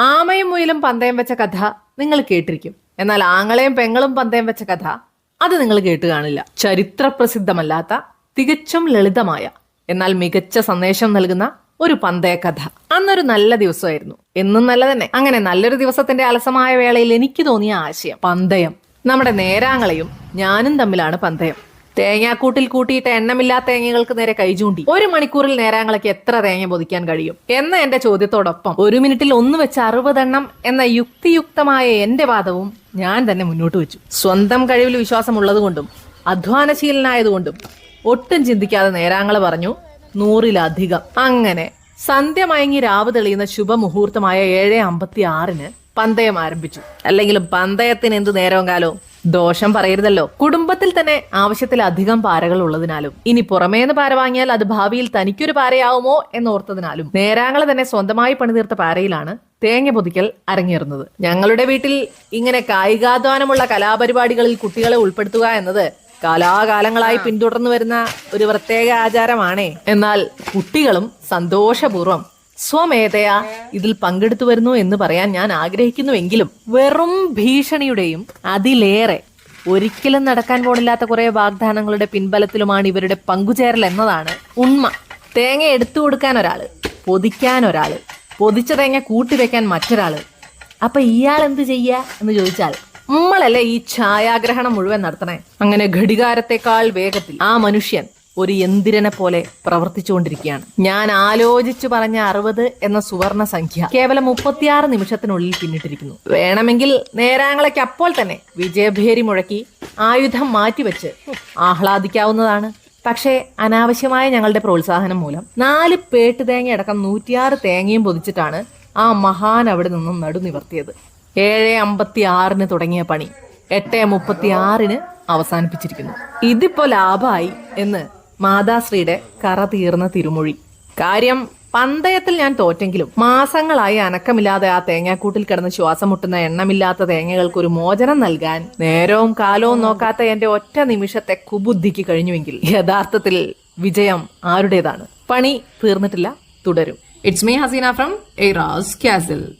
ആമയും മുയിലും പന്തയം വെച്ച കഥ നിങ്ങൾ കേട്ടിരിക്കും. എന്നാൽ ആങ്ങളെയും പെങ്ങളും പന്തയം വെച്ച കഥ അത് നിങ്ങൾ കേട്ട് കാണില്ല. ചരിത്ര പ്രസിദ്ധമല്ലാത്ത തികച്ചും ലളിതമായ എന്നാൽ മികച്ച സന്ദേശം നൽകുന്ന ഒരു പന്തയ കഥ. അന്നൊരു നല്ല ദിവസമായിരുന്നു. എന്നും നല്ല തന്നെ അങ്ങനെ നല്ലൊരു ദിവസത്തിന്റെ അലസമായ വേളയിൽ എനിക്ക് തോന്നിയ ആശയം പന്തയം. നമ്മുടെ നേരാങ്ങളെയും ഞാനും തമ്മിലാണ് പന്തയം. തേങ്ങാക്കൂട്ടിൽ കൂട്ടിയിട്ട് എണ്ണമില്ലാത്ത തേങ്ങകൾക്ക് നേരെ കൈചൂണ്ടി ഒരു മണിക്കൂറിൽ നേരങ്ങളൊക്കെ എത്ര തേങ്ങ പൊതിക്കാൻ കഴിയും? എന്ന എന്റെ ചോദ്യത്തോടൊപ്പം ഒരു മിനിറ്റിൽ ഒന്ന് വെച്ച് അറുപതെണ്ണം എന്ന യുക്തിയുക്തമായ എന്റെ വാദവും ഞാൻ തന്നെ മുന്നോട്ട് വെച്ചു. സ്വന്തം കഴിവിൽ വിശ്വാസമുള്ളതുകൊണ്ടും അധ്വാനശീലനായതുകൊണ്ടും ഒട്ടും ചിന്തിക്കാതെ നേരങ്ങൾ പറഞ്ഞു നൂറിലധികം. അങ്ങനെ സന്ധ്യ മയങ്ങി രാവ് തെളിയുന്ന ശുഭമുഹൂർത്തമായ ഏഴ് അമ്പത്തി ആറിന് പന്തയം ആരംഭിച്ചു. അല്ലെങ്കിലും പന്തയത്തിന് എന്ത് നേരവും കാലവും? ദോഷം പറയരുതല്ലോ. കുടുംബത്തിൽ തന്നെ ആവശ്യത്തിലധികം പാരകൾ ഉള്ളതിനാലും. ഇനി പുറമേന്ന് പാര വാങ്ങിയാൽ അത് ഭാവിയിൽ തനിക്കൊരു പാരയാവുമോ എന്നോർത്തതിനാലും. നേരാങ്ങളെ തന്നെ സ്വന്തമായി പണിതീർത്ത പാരയിലാണ് തേങ്ങ പൊതിക്കൽ അരങ്ങേറുന്നത്. ഞങ്ങളുടെ വീട്ടിൽ ഇങ്ങനെ കായികാധ്വാനമുള്ള കലാപരിപാടികളിൽ കുട്ടികളെ ഉൾപ്പെടുത്തുക എന്നത് കാലാകാലങ്ങളായി പിന്തുടർന്നു വരുന്ന ഒരു പ്രത്യേക ആചാരമാണേ. എന്നാൽ കുട്ടികളും സന്തോഷപൂർവം സ്വമേധയാ ഇതിൽ പങ്കെടുത്തു വരുന്നു എന്ന് പറയാൻ ഞാൻ ആഗ്രഹിക്കുന്നുവെങ്കിലും വെറും ഭീഷണിയുടെയും അതിലേറെ ഒരിക്കലും നടക്കാൻ പോണില്ലാത്ത കുറെ വാഗ്ദാനങ്ങളുടെ പിൻബലത്തിലുമാണ് ഇവരുടെ പങ്കുചേരൽ എന്നതാണ് ഉണ്മ. തേങ്ങ എടുത്തു കൊടുക്കാൻ ഒരാൾ പൊതിക്കാൻ ഒരാൾ പൊതിച്ച തേങ്ങ കൂട്ടി വെക്കാൻ മറ്റൊരാൾ. അപ്പൊ ഇയാൾ എന്ത് ചെയ്യുക എന്ന് ചോദിച്ചാൽ നമ്മളല്ലേ ഈ ഛായാഗ്രഹണം മുഴുവൻ നടത്തണേ? അങ്ങനെ ഘടികാരത്തെക്കാൾ വേഗത്തിൽ ആ മനുഷ്യൻ ഒരു യന്ത്രനെ പോലെ പ്രവർത്തിച്ചുകൊണ്ടിരിക്കുകയാണ്. ഞാൻ ആലോചിച്ചു പറഞ്ഞ അറുപത് എന്ന സുവർണ സംഖ്യ കേവലം മുപ്പത്തിയാറ് നിമിഷത്തിനുള്ളിൽ പിന്നിട്ടിരിക്കുന്നു. വേണമെങ്കിൽ നേരാങ്ങളയ്ക്ക് അപ്പോൾ തന്നെ വിജയഭേരി മുഴക്കി ആയുധം മാറ്റിവെച്ച് ആഹ്ലാദിക്കാവുന്നതാണ്. പക്ഷേ അനാവശ്യമായ ഞങ്ങളുടെ പ്രോത്സാഹനം മൂലം നാല് പേട്ട് തേങ്ങ അടക്കം നൂറ്റിയാറ് തേങ്ങയും പൊതിച്ചിട്ടാണ് ആ മഹാൻ അവിടെ നിന്നും നടുനിവർത്തിയത് ഏഴ് അമ്പത്തി ആറിന് തുടങ്ങിയ പണി എട്ട് മുപ്പത്തി ആറിന് അവസാനിപ്പിച്ചിരിക്കുന്നു. ഇതിപ്പോ ലാഭമായി എന്ന് മാതാശ്രീയുടെ കറ തീർന്ന തിരുമൊഴി. കാര്യം പന്തയത്തിൽ ഞാൻ തോറ്റെങ്കിലും മാസങ്ങളായി അനക്കമില്ലാതെ ആ തേങ്ങാക്കൂട്ടിൽ കിടന്ന് ശ്വാസം മുട്ടുന്ന എണ്ണമില്ലാത്ത തേങ്ങകൾക്ക് ഒരു മോചനം നൽകാൻ നേരവും കാലവും നോക്കാത്ത എന്റെ ഒറ്റ നിമിഷത്തെ കുബുദ്ധിക്ക് കഴിഞ്ഞുവെങ്കിൽ യഥാർത്ഥത്തിൽ വിജയം ആരുടേതാണ്? പണി തീർന്നിട്ടില്ല തുടരും. It's me Haseena from eras castle